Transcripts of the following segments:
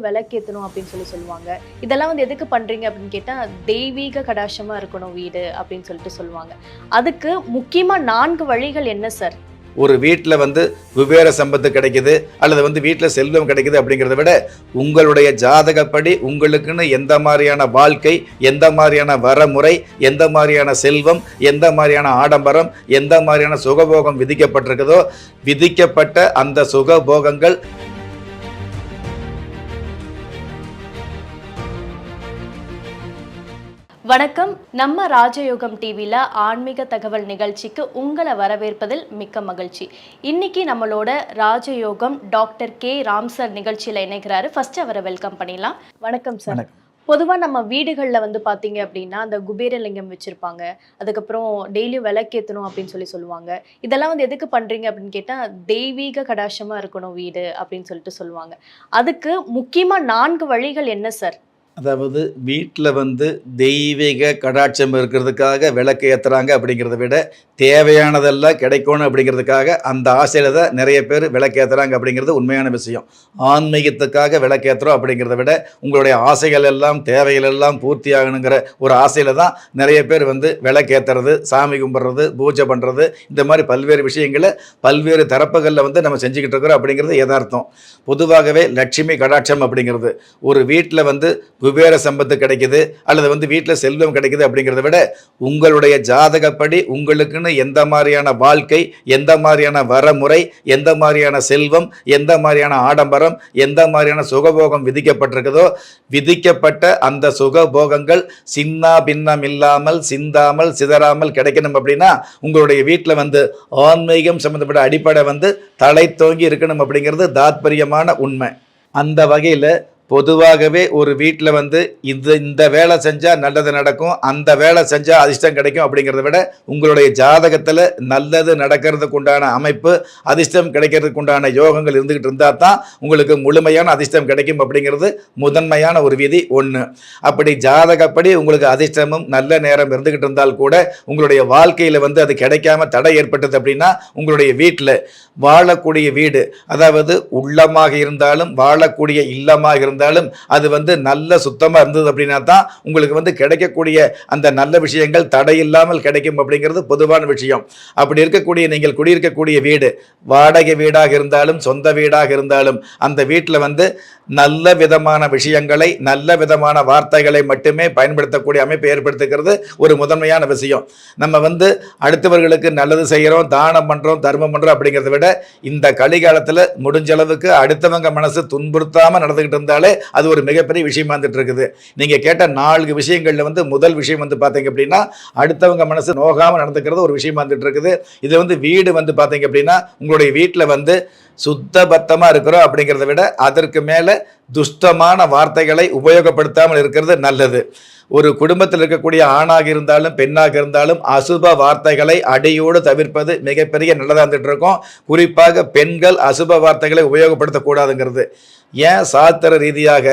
Daily விளக்கேற்றணும் அப்படின்னு சொல்லி சொல்லுவாங்க. இதெல்லாம் வந்து எதுக்கு பண்ணுறீங்க அப்படின்னு கேட்டால் தெய்வீக கடாசமாக இருக்கணும் வீடு அப்படின்னு சொல்லிட்டு சொல்லுவாங்க. அதுக்கு முக்கியமாக நான்கு வழிகள் என்ன சார்? ஒரு வீட்டில் வந்து குபேர சம்பத்து கிடைக்குது அல்லது வந்து வீட்டில் செல்வம் கிடைக்குது அப்படிங்கிறத விட உங்களுடைய ஜாதகப்படி உங்களுக்குன்னு எந்த மாதிரியான வாழ்க்கை எந்த மாதிரியான வரமுறை எந்த மாதிரியான செல்வம் எந்த மாதிரியான ஆடம்பரம் எந்த மாதிரியான சுகபோகம் விதிக்கப்பட்டிருக்குதோ விதிக்கப்பட்ட அந்த சுகபோகங்கள் வணக்கம். நம்ம ராஜயோகம் டிவியில் ஆன்மீக தகவல் நிகழ்ச்சிக்கு உங்களை வரவேற்பதில் மிக்க மகிழ்ச்சி. இன்னைக்கு நம்மளோட ராஜயோகம் டாக்டர் கே. ராம் சார் நிகழ்ச்சியில் இணைக்கிறாரு ஃபர்ஸ்ட் அவரை வெல்கம் பண்ணிடலாம். வணக்கம் சார். பொதுவாக நம்ம வீடுகளில் வந்து பார்த்தீங்க அப்படின்னா அந்த குபேரலிங்கம் வச்சுருப்பாங்க. அதுக்கப்புறம் டெய்லியும் விளக்கேற்றணும் அப்படின்னு சொல்லி சொல்லுவாங்க. இதெல்லாம் வந்து எதுக்கு பண்ணுறீங்க அப்படின்னு கேட்டால் தெய்வீக கடாட்சமாக இருக்கணும் வீடு அப்படின்னு சொல்லிட்டு சொல்லுவாங்க. அதுக்கு முக்கியமாக நான்கு வழிகள் என்ன சார்? அதாவது வீட்டில் வந்து தெய்வீக கடாட்சம் இருக்கிறதுக்காக விளக்கு ஏற்றுறாங்க அப்படிங்கிறத விட தேவையானதெல்லாம் கிடைக்கணும் அப்படிங்கிறதுக்காக அந்த ஆசையில் தான் நிறைய பேர் விளக்கேற்றுறாங்க அப்படிங்கிறது உண்மையான விஷயம். ஆன்மீகத்துக்காக விளக்கேற்றுறோம் அப்படிங்கிறத விட உங்களுடைய ஆசைகள் எல்லாம் தேவைகள் எல்லாம் பூர்த்தி ஆகணுங்கிற ஒரு ஆசையில் தான் நிறைய பேர் வந்து விளக்கேற்றுறது சாமி கும்பிட்றது பூஜை பண்ணுறது இந்த மாதிரி பல்வேறு விஷயங்களை பல்வேறு தரப்புகளில் வந்து நம்ம செஞ்சுக்கிட்டு இருக்கிறோம் அப்படிங்கிறது யதார்த்தம். பொதுவாகவே லட்சுமி கடாட்சம் அப்படிங்கிறது ஒரு வீட்டில் வந்து குபேர சம்பத்து கிடைக்குது அல்லது வந்து வீட்டில் செல்வம் கிடைக்குது அப்படிங்கிறத விட உங்களுடைய ஜாதகப்படி உங்களுக்குன்னு எந்த மாதிரியான வாழ்க்கை எந்த மாதிரியான வரமுறை எந்த மாதிரியான செல்வம் எந்த மாதிரியான ஆடம்பரம் எந்த மாதிரியான சுகபோகம் விதிக்கப்பட்டிருக்குதோ விதிக்கப்பட்ட அந்த சுகபோகங்கள் சின்னா பின்னம் இல்லாமல் சிந்தாமல் சிதறாமல் கிடைக்கணும் அப்படின்னா உங்களுடைய வீட்டில் வந்து ஆன்மீகம் சம்மந்தப்பட்ட அடிப்படை வந்து தலை தோங்கி இருக்கணும் அப்படிங்கிறது தாத்பரியமான உண்மை. அந்த வகையில் பொதுவாகவே ஒரு வீட்டில் வந்து இது இந்த வேலை செஞ்சால் நல்லது நடக்கும் அந்த வேலை செஞ்சால் அதிர்ஷ்டம் கிடைக்கும் அப்படிங்கிறத விட உங்களுடைய ஜாதகத்தில் நல்லது நடக்கிறதுக்கு உண்டான அமைப்பு அதிர்ஷ்டம் கிடைக்கிறதுக்கு உண்டான யோகங்கள் இருந்துக்கிட்டு இருந்தால் தான் உங்களுக்கு முழுமையான அதிர்ஷ்டம் கிடைக்கும் அப்படிங்கிறது முதன்மையான ஒரு விதி ஒன்று அப்படி ஜாதகப்படி உங்களுக்கு அதிர்ஷ்டமும் நல்ல நேரம் இருந்துக்கிட்டு இருந்தால் கூட உங்களுடைய வாழ்க்கையில் வந்து அது கிடைக்காம தடை ஏற்பட்டது அப்படின்னா உங்களுடைய வீட்டில் வாழக்கூடிய வீடு அதாவது உள்ளமாக இருந்தாலும் வாழக்கூடிய இல்லமாக இருந்தாலும் இருந்தாலும் அது வந்து நல்ல சுத்தமாக இருந்தது அப்படின்னா தான் உங்களுக்கு வந்து கிடைக்கக்கூடிய அந்த நல்ல விஷயங்கள் தடை இல்லாமல் கிடைக்கும் அப்படிங்கிறது பொதுவான விஷயம். அப்படி இருக்கக்கூடிய நீங்கள் குடியிருக்கக்கூடிய வீடு வாடகை வீடாக இருந்தாலும் சொந்த வீடாக இருந்தாலும் அந்த வீட்டில் வந்து நல்ல விதமான விஷயங்களை நல்ல விதமான வார்த்தைகளை மட்டுமே பயன்படுத்தக்கூடிய அமைப்பை ஏற்படுத்துகிறது ஒரு முதன்மையான விஷயம். நம்ம வந்து அடுத்தவர்களுக்கு நல்லது செய்கிறோம் தானம் பண்ணுறோம் தர்மம் பண்ணுறோம் அப்படிங்கிறத விட இந்த கலிகாலத்தில் முடிஞ்ச அளவுக்கு அடுத்தவங்க மனசு துன்புறுத்தாமல் நடந்துக்கிட்டு இருந்தாலே அது ஒரு மிகப்பெரிய விஷயமா இருந்துட்டு இருக்குது நீங்கள் கேட்ட நான்கு விஷயங்களில் வந்து முதல் விஷயம் வந்து பார்த்தீங்க அப்படின்னா அடுத்தவங்க மனசு நோகாமல் நடந்துக்கிறது ஒரு விஷயமா இருந்துட்டு இருக்குது இது வந்து வீடு வந்து பார்த்தீங்க அப்படின்னா உங்களுடைய வீட்டில் வந்து சுத்தபத்தமாக இருக்கிறோம் அப்படிங்கிறத விட அதற்கு மேலே துஷ்டமான வார்த்தைகளை உபயோகப்படுத்தாமல் இருக்கிறது நல்லது. ஒரு குடும்பத்தில் இருக்கக்கூடிய ஆணாக இருந்தாலும் பெண்ணாக இருந்தாலும் அசுப வார்த்தைகளை அடியோடு தவிர்ப்பது மிகப்பெரிய நல்லதாக இருந்துட்டு இருக்கோம் குறிப்பாக பெண்கள் அசுப வார்த்தைகளை உபயோகப்படுத்தக்கூடாதுங்கிறது. ஏன்? சாஸ்திர ரீதியாக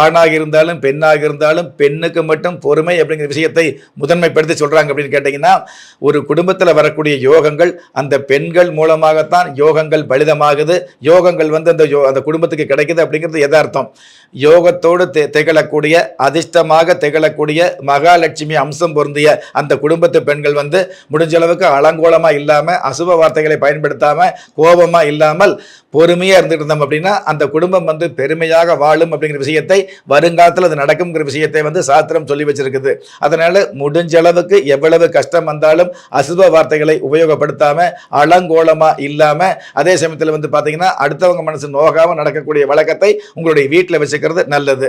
ஆணாக இருந்தாலும் பெண்ணாக இருந்தாலும் பெண்ணுக்கு மட்டும் பொறுமை அப்படிங்கிற விஷயத்தை முதன்மைப்படுத்தி சொல்கிறாங்க அப்படின்னு கேட்டிங்கன்னா ஒரு குடும்பத்தில் வரக்கூடிய யோகங்கள் அந்த பெண்கள் மூலமாகத்தான் யோகங்கள் பலிதமாகுது. யோகங்கள் வந்து அந்த யோ அந்த குடும்பத்துக்கு கிடைக்குது அப்படிங்கிறது எதார்த்தம் யோகத்தோடு தி திகழக்கூடிய அதிர்ஷ்டமாக திகழக்கூடிய மகாலட்சுமி அம்சம் பொருந்திய அந்த குடும்பத்து பெண்கள் வந்து முடிஞ்ச அளவுக்கு அலங்கோலமாக இல்லாமல் அசுப வார்த்தைகளை பயன்படுத்தாமல் கோபமாக இல்லாமல் பொறுமையாக இருந்துகிட்டு இருந்தோம் அப்படின்னா அந்த குடும்பம் வந்து பெருமையாக வாழும் அப்படிங்கிற விஷயத்தை வருங்காலத்தில் அது நடக்குங்கிற விஷயத்தை வந்து சாஸ்திரம் சொல்லி வச்சிருக்குது. அதனால் முடிஞ்ச அளவுக்கு எவ்வளவு கஷ்டம் வந்தாலும் அசுப வார்த்தைகளை உபயோகப்படுத்தாமல் அலங்கோலமாக இல்லாமல் அதே சமயத்தில் வந்து பார்த்தீங்கன்னா அடுத்தவங்க மனசு நோகாமல் நடக்கக்கூடிய வழக்கத்தை உங்களுடைய வீட்டில் வச்சுக்கிறது நல்லது.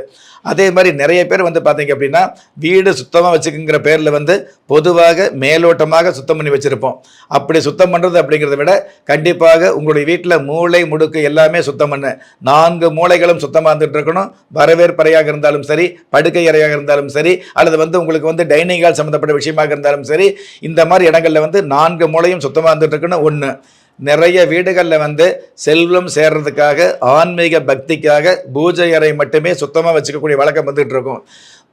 அதே மாதிரி நிறைய பேர் வந்து பார்த்தீங்க அப்படின்னா வீடு சுத்தமாக வச்சுக்குங்கிற பேரில் வந்து பொதுவாக மேலோட்டமாக சுத்தம் பண்ணி வச்சுருப்போம். அப்படி சுத்தம் பண்ணுறது அப்படிங்கிறத விட கண்டிப்பாக உங்களுடைய வீட்டில் மூளை முடுக்கு எல்லாமே சுத்தம் பண்ணு. நான்கு மூளைகளும் சுத்தமாக இருந்துகிட்டு இருக்கணும். வரவேற்பறையாக இருந்தாலும் சரி படுக்கை அறையாக இருந்தாலும் சரி அல்லது வந்து உங்களுக்கு வந்து டைனிங் ஹால் சம்மந்தப்பட்ட விஷயமாக இருந்தாலும் சரி இந்த மாதிரி இடங்களில் வந்து நான்கு மூளையும் சுத்தமாக இருந்துகிட்டு இருக்குன்னு ஒன்று நிறைய வீடுகளில் வந்து செல்வம் சேர்றதுக்காக ஆன்மீக பக்திக்காக பூஜை அறை மட்டுமே சுத்தமாக வச்சுக்கக்கூடிய வழக்கம் வந்துகிட்டு இருக்கும்.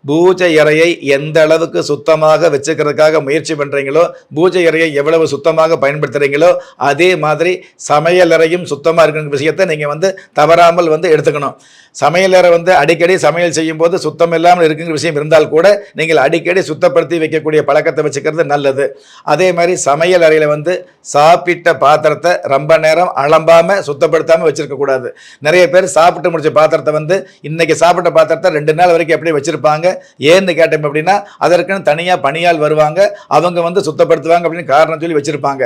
பூஜை அறையை எந்த அளவுக்கு சுத்தமாக வச்சுக்கிறதுக்காக முயற்சி பண்ணுறீங்களோ பூஜை அறையை எவ்வளவு சுத்தமாக பயன்படுத்துகிறீங்களோ அதே மாதிரி சமையலறையும் சுத்தமாக இருக்கிற விஷயத்தை நீங்கள் வந்து தவறாமல் வந்து எடுத்துக்கணும். சமையலறை வந்து அடிக்கடி சமையல் செய்யும்போது சுத்தம் இல்லாமல் இருக்குங்கிற விஷயம் இருந்தால் கூட நீங்கள் அடிக்கடி சுத்தப்படுத்தி வைக்கக்கூடிய பழக்கத்தை வச்சுக்கிறது நல்லது. அதே மாதிரி சமையல் அறையில் வந்து சாப்பிட்ட பாத்திரத்தை ரொம்ப நேரம் அலம்பாமல் சுத்தப்படுத்தாமல் வச்சுருக்கக்கூடாது நிறைய பேர் சாப்பிட்டு முடிச்ச பாத்திரத்தை வந்து இன்றைக்கி சாப்பிட்ட பாத்திரத்தை ரெண்டு நாள் வரைக்கும் எப்படி வச்சுருப்பாங்க ஏன்னு கேட்டோம் அப்படின்னா அதற்குன்னு தனியாக பணியால் வருவாங்க அவங்க வந்து சுத்தப்படுத்துவாங்க அப்படின்னு காரணம் சொல்லி வச்சிருப்பாங்க.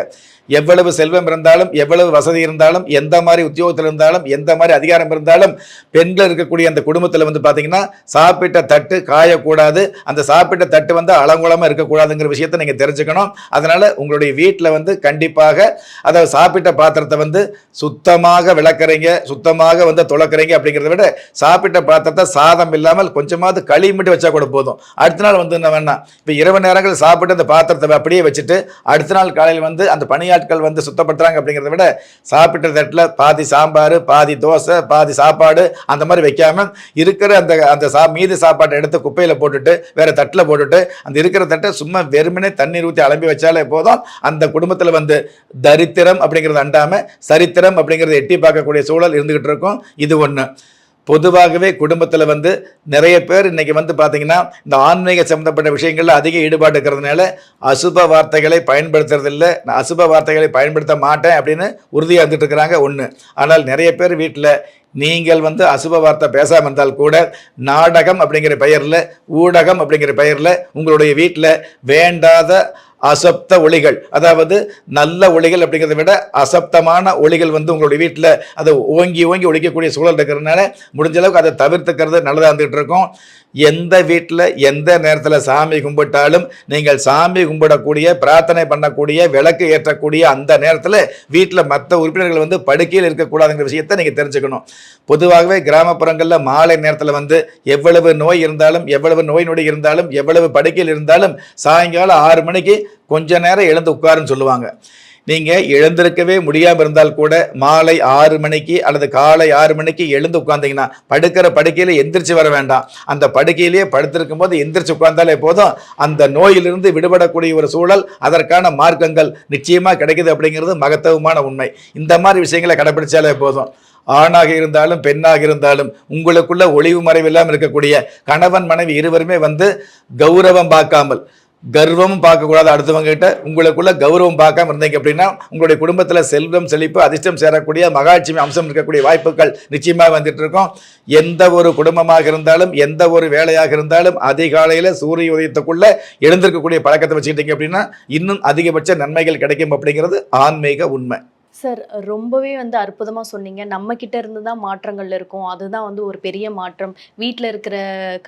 எவ்வளவு செல்வம் இருந்தாலும் எவ்வளவு வசதி இருந்தாலும் எந்த மாதிரி உத்தியோகத்தில் இருந்தாலும் எந்த மாதிரி அதிகாரம் இருந்தாலும் பெண்கள் இருக்கக்கூடிய அந்த குடும்பத்தில் வந்து பார்த்தீங்கன்னா சாப்பிட்ட தட்டு காயக்கூடாது. அந்த சாப்பிட்ட தட்டு வந்து அலங்குளமாக இருக்கக்கூடாதுங்கிற விஷயத்தை நீங்கள் தெரிஞ்சுக்கணும். அதனால் உங்களுடைய வீட்டில் வந்து கண்டிப்பாக அதை சாப்பிட்ட பாத்திரத்தை வந்து சுத்தமாக விளக்குறீங்க சுத்தமாக வந்து துளக்குறீங்க அப்படிங்கிறத விட சாப்பிட்ட பாத்திரத்தை சாதம் இல்லாமல் கொஞ்சமாவது களி மட்டும் வச்சா கூட போதும். அடுத்த நாள் வந்து என்ன வேணாம் இப்போ இரவு நேரங்கள் சாப்பிட்டு அந்த பாத்திரத்தை அப்படியே வச்சுட்டு அடுத்த நாள் காலையில் வந்து அந்த பணியாட்கள் வந்து சுத்தப்படுத்துறாங்க அப்படிங்கிறத விட சாப்பிட்ட தட்டில் பாதி சாம்பார் பாதி தோசை பாதி சாப்பாடு அந்த மாதிரி வைக்காம இருக்கிற அந்த அந்த சா மீதி சாப்பாட்டை எடுத்து குப்பையில் போட்டுட்டு வேறு தட்டில் போட்டுட்டு அந்த இருக்கிற தட்டை சும்மா வெறுமனே தண்ணீர் ஊற்றி அலம்பி வச்சாலே போதும். அந்த குடும்பத்தில் வந்து தரித்திரம் அப்படிங்கிறது அண்டாமல் சரித்திரம் அப்படிங்கிறத எட்டி பார்க்கக்கூடிய சூழல் இருந்துகிட்டு இருக்கும். இது ஒன்று பொதுவாகவே குடும்பத்தில் வந்து நிறைய பேர் இன்னைக்கு வந்து பார்த்தீங்கன்னா இந்த ஆன்மீக சம்மந்தப்பட்ட விஷயங்களில் அதிக ஈடுபாடு இருக்கிறதுனால அசுப வார்த்தைகளை பயன்படுத்துறதில்ல. நான் அசுப வார்த்தைகளை பயன்படுத்த மாட்டேன் அப்படின்னு உறுதியாக இருந்துட்டு இருக்கிறாங்க ஒன்று ஆனால் நிறைய பேர் வீட்டில் நீங்கள் வந்து அசுப வார்த்தை பேசாமல் இருந்தால் கூட நாடகம் அப்படிங்கிற பெயரில் ஊடகம் அப்படிங்கிற பெயரில் உங்களுடைய வீட்டில் வேண்டாத அசப்த ஒளிகள். அதாவது நல்ல ஒளிகள் அப்படிங்கிறத விட அசப்தமான ஒளிகள் வந்து உங்களுடைய வீட்டில் அதை ஓங்கி ஓங்கி ஒழிக்கக்கூடிய சூழல் இருக்கிறதுனால முடிஞ்ச அளவுக்கு அதை தவிர்த்துக்கிறது நல்லதாக இருந்துகிட்டு இருக்கும். எந்த வீட்டில் எந்த நேரத்தில் சாமி கும்பிட்டாலும் நீங்கள் சாமி கும்பிடக்கூடிய பிரார்த்தனை பண்ணக்கூடிய விளக்கு ஏற்றக்கூடிய அந்த நேரத்தில் வீட்டில் மற்ற உறுப்பினர்கள் வந்து படுக்கையில் இருக்கக்கூடாதுங்கிற விஷயத்தை நீங்கள் தெரிஞ்சுக்கணும். பொதுவாகவே கிராமப்புறங்களில் மாலை நேரத்தில் வந்து எவ்வளவு நோய் இருந்தாலும் எவ்வளவு நோய் நொடி இருந்தாலும் எவ்வளவு படுக்கையில் இருந்தாலும் சாயங்காலம் ஆறு மணிக்கு கொஞ்ச நேரம் எழுந்து உட்காருன்னு சொல்லுவாங்க. நீங்கள் எழுந்திருக்கவே முடியாமல் இருந்தால் கூட மாலை ஆறு மணிக்கு அல்லது காலை ஆறு மணிக்கு எழுந்து உட்காந்தீங்கன்னா படுக்கிற படுக்கையில் எந்திரிச்சு வர வேண்டாம். அந்த படுக்கையிலேயே படுத்திருக்கும் போது எந்திரிச்சு உட்கார்ந்தாலே போதும். அந்த நோயிலிருந்து விடுபடக்கூடிய ஒரு சூழல் அதற்கான மார்க்கங்கள் நிச்சயமாக கிடைக்குது அப்படிங்கிறது மகத்துவமான உண்மை. இந்த மாதிரி விஷயங்களை கடைபிடிச்சாலே போதும். ஆணாக இருந்தாலும் பெண்ணாக இருந்தாலும் உங்களுக்குள்ள ஒளிவு மறைவில்லாமல் இருக்கக்கூடிய கணவன் மனைவி இருவருமே வந்து கௌரவம் பார்க்காமல் கர்வமும் பார்க்கக்கூடாது. அடுத்தவங்க கிட்ட உங்களுக்குள்ள கௌரவம் பார்க்காம இருந்தீங்க அப்படின்னா உங்களுடைய குடும்பத்தில் செல்வம் செழிப்பு அதிர்ஷ்டம் சேரக்கூடிய மகாட்சிமி அம்சம் இருக்கக்கூடிய வாய்ப்புகள் நிச்சயமாக வந்துட்டு இருக்கும். எந்த ஒரு குடும்பமாக இருந்தாலும் எந்த ஒரு வேலையாக இருந்தாலும் அதிகாலையில் சூரிய உதயத்துக்குள்ள எழுந்திருக்கக்கூடிய பழக்கத்தை வச்சுக்கிட்டீங்க அப்படின்னா இன்னும் அதிகபட்ச நன்மைகள் கிடைக்கும் அப்படிங்கிறது ஆன்மீக உண்மை. சார் ரொம்பவே வந்து அற்புதமாக சொன்னீங்க. நம்ம கிட்ட இருந்து தான் மாற்றங்கள் இருக்கும். அதுதான் வந்து ஒரு பெரிய மாற்றம். வீட்டில் இருக்கிற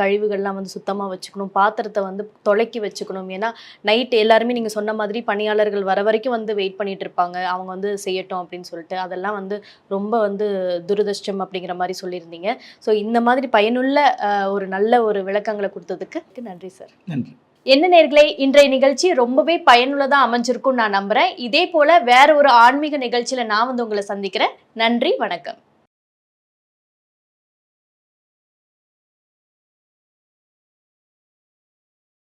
கழிவுகள்லாம் வந்து சுத்தமாக வச்சுக்கணும். பாத்திரத்தை வந்து தொலைக்கி வச்சுக்கணும். ஏன்னா நைட் எல்லாருமே நீங்கள் சொன்ன மாதிரி பணியாளர்கள் வர வரைக்கும் வந்து வெயிட் பண்ணிட்டு இருப்பாங்க. அவங்க வந்து செய்யட்டும் அப்படின்னு சொல்லிட்டு. அதெல்லாம் வந்து ரொம்ப வந்து துரதிருஷ்டம் அப்படிங்கிற மாதிரி சொல்லியிருந்தீங்க. ஸோ இந்த மாதிரி பயனுள்ள ஒரு நல்ல ஒரு விளக்கங்களை கொடுத்ததுக்கு நன்றி சார் நன்றி. என்ன நேர்களே இன்றைய நிகழ்ச்சி ரொம்பவே பயனுள்ளதாக அமைஞ்சிருக்கும் நான் நம்புறேன். இதே போல வேற ஒரு ஆன்மீக நிகழ்ச்சியில நான் வந்து உங்களை சந்திக்கிறேன். நன்றி வணக்கம்.